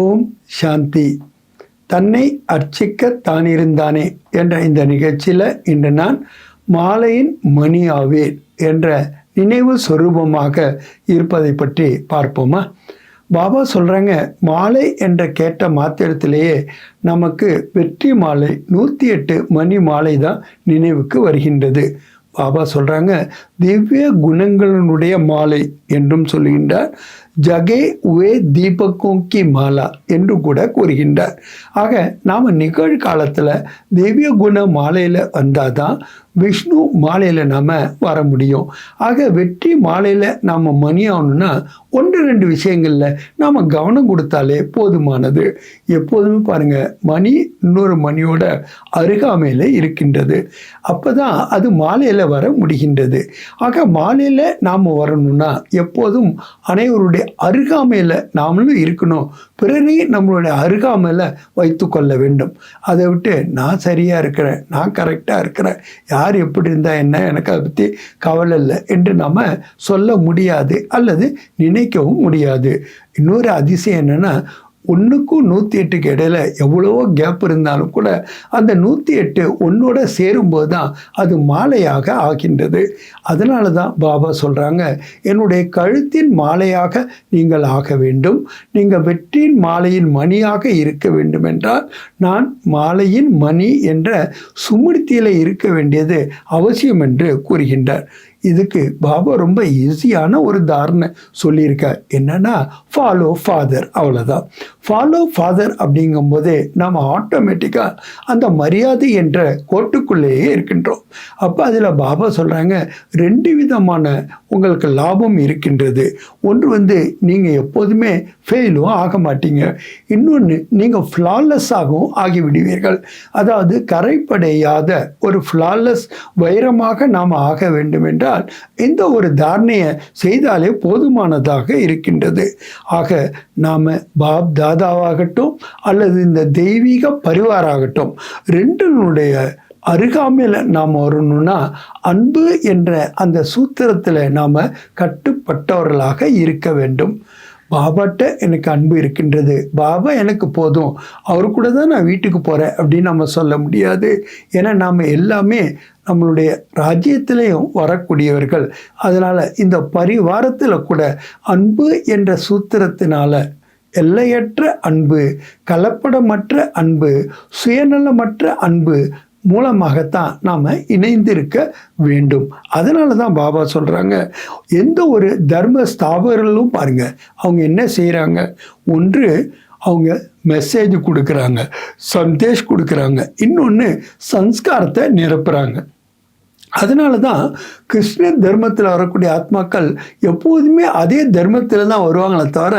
ஓம் சாந்தி. தன்னை அர்ச்சிக்க தானிருந்தானே என்ற இந்த நிகழ்ச்சியில் இன்று நான் மாலையின் மணி ஆவேன் என்ற நினைவு சொரூபமாக இருப்பதை பற்றி பார்ப்போமா? பாபா சொல்கிறாங்க மாலை என்ற கேட்ட மாத்திரத்திலேயே நமக்கு வெற்றி மாலை நூற்றி எட்டு மணி மாலை தான் நினைவுக்கு வருகின்றது. பாபா சொல்கிறாங்க திவ்ய குணங்களினுடைய மாலை என்றும் சொல்கின்றார் ஜகே உவே தீபக்கும் கி மாலா என்று கூட கூறுகின்றார். ஆக நாம் நிகழ்காலத்தில் திவ்ய குண மாலையில் வந்தால் தான் விஷ்ணு மாலையில் நாம் வர முடியும். ஆக வெற்றி மாலையில் நாம் மணி ஆகணும்னா ஒன்று ரெண்டு விஷயங்களில் நாம் கவனம் கொடுத்தாலே போதுமானது. எப்போதுமே பாருங்கள் மணி இன்னொரு மணியோட அருகாமையில் இருக்கின்றது. அப்போ தான் அது மாலையில் வர முடிகின்றது. ஆக மாலையில் நாம் வரணும்னா எப்போதும் அனைவருடைய அருகாமையில் நாமளும் இருக்கணும். பிறரையும் நம்மளுடைய அருகாமையில் வைத்து கொள்ள வேண்டும். அதை விட்டு நான் சரியாக இருக்கிறேன் நான் கரெக்டாக இருக்கிறேன் யார் எப்படி இருந்தால் என்ன எனக்கு அதை பற்றி கவலை இல்லை என்று நம்ம சொல்ல முடியாது அல்லது நினைக்கவும் முடியாது. இன்னொரு அதிசயம் என்னென்னா ஒன்றுக்கும் நூற்றி எட்டுக்கு இடையில் எவ்வளவோ கேப் இருந்தாலும் கூட அந்த நூற்றி எட்டு ஒன்றோட சேரும்போது தான் அது மாலையாக ஆகின்றது. அதனால தான் பாபா சொல்கிறாங்க என்னுடைய கழுத்தின் மாலையாக நீங்கள் ஆக வேண்டும். நீங்கள் வெற்றியின் மாலையின் மணியாக இருக்க வேண்டும் என்றால் நான் மாலையின் மணி என்ற சுமிர்த்தியில் இருக்க வேண்டியது அவசியம் என்று கூறுகின்றார். இதுக்கு பாபா ரொம்ப ஈஸியான ஒரு தாரணை சொல்லியிருக்கார். என்னன்னா ஃபாலோ ஃபாதர் அவ்வளோதான் ஃபாலோ ஃபாதர் அப்படிங்கும்போதே நாம் ஆட்டோமேட்டிக்காக அந்த மரியாதை என்ற கோட்டுக்குள்ளேயே இருக்கின்றோம். அப்போ அதில் பாபா சொல்கிறாங்க ரெண்டு விதமான உங்களுக்கு லாபம் இருக்கின்றது. ஒன்று வந்து நீங்கள் எப்போதுமே ஃபெயிலும் ஆக மாட்டீங்க. இன்னொன்று நீங்கள் ஃப்ளாலெஸ்ஸாகவும் ஆகிவிடுவீர்கள். அதாவது கரைப்படையாத ஒரு ஃப்ளாலெஸ் வைரமாக நாம் ஆக வேண்டும் என்றால் இந்த ஒரு தாரணையை செய்தாலே போதுமானதாக இருக்கின்றது. ஆக நாம் பாப் தாதாவாகட்டும் அல்லது இந்த தெய்வீக பரிவாராகட்டும் ரெண்டினுடைய அருகாமையில் நாம் வரணும்னா அன்பு என்ற அந்த சூத்திரத்தில் நாம் கட்டுப்பட்டவர்களாக இருக்க வேண்டும். பாபாட்ட எனக்கு அன்பு இருக்கின்றது. பாபா எனக்கு போதும். அவர் கூட தான் நான் வீட்டுக்கு போகிறேன் அப்படின்னு நம்ம சொல்ல முடியாது. ஏன்னா நாம் எல்லாமே நம்மளுடைய ராஜ்யத்திலையும் வரக்கூடியவர்கள். அதனால் இந்த பரிவாரத்தில் கூட அன்பு என்ற சூத்திரத்தினால எல்லையற்ற அன்பு கலப்படமற்ற அன்பு சுயநலமற்ற அன்பு மூலமாகத்தான் நாம் இணைந்திருக்க வேண்டும். அதனால தான் பாபா சொல்கிறாங்க எந்த ஒரு தர்ம ஸ்தாபகர்களும் பாருங்கள் அவங்க என்ன செய்கிறாங்க ஒன்று அவங்க மெசேஜ் கொடுக்குறாங்க சந்தேஷ் கொடுக்குறாங்க இன்னொன்று சம்ஸ்காரத்தை நிரப்புகிறாங்க அதனால தான் கிருஷ்ண தர்மத்தில் வரக்கூடிய ஆத்மாக்கள் எப்போதுமே அதே தர்மத்தில் தான் வருவாங்களே தவிர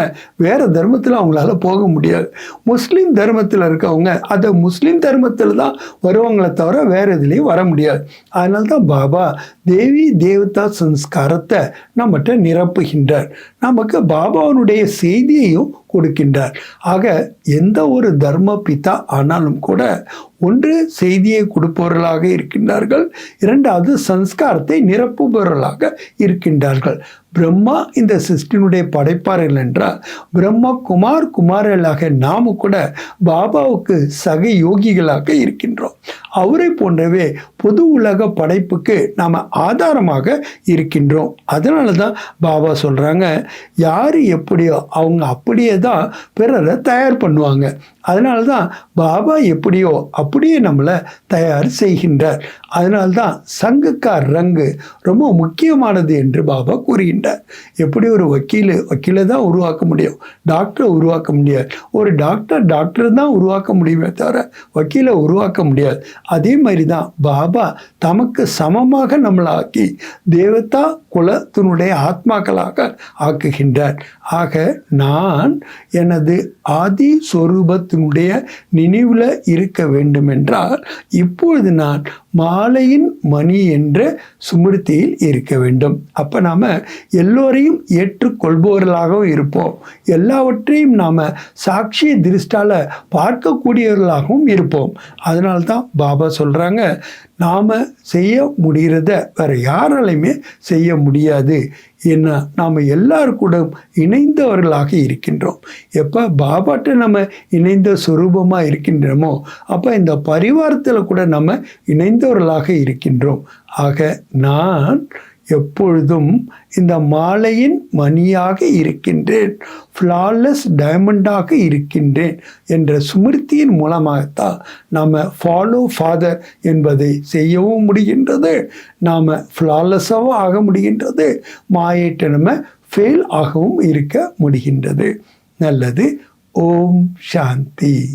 வேறு தர்மத்தில் அவங்களால போக முடியாது. முஸ்லீம் தர்மத்தில் இருக்கவங்க அதை முஸ்லீம் தர்மத்தில் தான் வருவாங்களே தவிர வேறு இதுலேயும் வர முடியாது. அதனால தான் பாபா தேவி தேவதா சம்ஸ்காரத்தை நம்மகிட்ட நிரப்புகின்றார். நமக்கு பாபாவனுடைய செய்தியையும் கொடுக்கின்றார். ஆக எந்த ஒரு தர்ம பிதா ஆனாலும் கூட ஒன்று செய்தியை கொடுப்பவர்களாக இருக்கின்றார்கள். இரண்டாவது சம்ஸ்காரத்தை நிரப்புபவர்களாக இருக்கின்றார்கள். பிரம்மா இந்த சிருஷ்டினுடைய படைப்பார்கள் என்றால் பிரம்மா குமார் குமாரர்களாக நாம கூட பாபாவுக்கு சக யோகிகளாக இருக்கின்றோம். அவரை போன்றவே பொது உலக படைப்புக்கு நாம் ஆதாரமாக இருக்கின்றோம். அதனால தான் பாபா சொல்கிறாங்க யார் எப்படியோ அவங்க அப்படியே தான் பிறரை தயார் பண்ணுவாங்க. அதனால தான் பாபா எப்படியோ அப்படியே நம்மளை தயார் செய்கின்றார். அதனால்தான் சங்குக்கார் ரங்கு ரொம்ப முக்கியமானது என்று பாபா கூறுகின்றார். எப்படி ஒரு வக்கீல் வக்கீலை தான் உருவாக்க முடியும்? டாக்டரை உருவாக்க முடியாது. ஒரு டாக்டர் டாக்டர் தான் உருவாக்க முடியுமே தவிர வக்கீலை உருவாக்க முடியாது. அதே மாதிரி தான் பாபா தமக்கு சமமாக நம்மளை ஆக்கி தேவதா குலத்தினுடைய ஆத்மாக்களாக ஆக்குகின்றார். ஆக நான் எனது ஆதி சொரூபத்தினுடைய நினைவில் இருக்க வேண்டுமென்றால் இப்பொழுது நான் மாலையின் மணி என்ற சுமிருத்தியில் இருக்க வேண்டும். அப்போ நாம் எல்லோரையும் ஏற்றுக்கொள்பவர்களாகவும் இருப்போம். எல்லாவற்றையும் நாம் சாட்சிய திருஷ்டால பார்க்கக்கூடியவர்களாகவும் இருப்போம். அதனால்தான் பாபா சொல்கிறாங்க நாம் செய்ய முடிகிறத வேறு யாராலையுமே செய்ய முடியாது. என்ன? நாம் எல்லாருக்கூட இணைந்தவர்களாக இருக்கின்றோம். எப்போ பாபாட்ட நம்ம இணைந்த சுரூபமாக இருக்கின்றோமோ அப்போ இந்த பரிவாரத்தில் கூட நம்ம இணைந்தவர்களாக இருக்கின்றோம். ஆக நான் எப்பொழுதும் இந்த மாலையின் மணியாக இருக்கின்றேன் ஃப்ளாலெஸ் டைமண்டாக இருக்கின்றேன் என்ற சுமிருத்தியின் மூலமாகத்தான் நாம் ஃபாலோ ஃபாதர் என்பதை செய்யவும் முடிகின்றது நாம் ஃப்ளாலெஸ்ஸாகவும் ஆக முடிகின்றது மாயிட்ட நம்ம ஃபெயில் ஆகவும் இருக்க முடிகின்றது. நல்லது. ஓம் சாந்தி.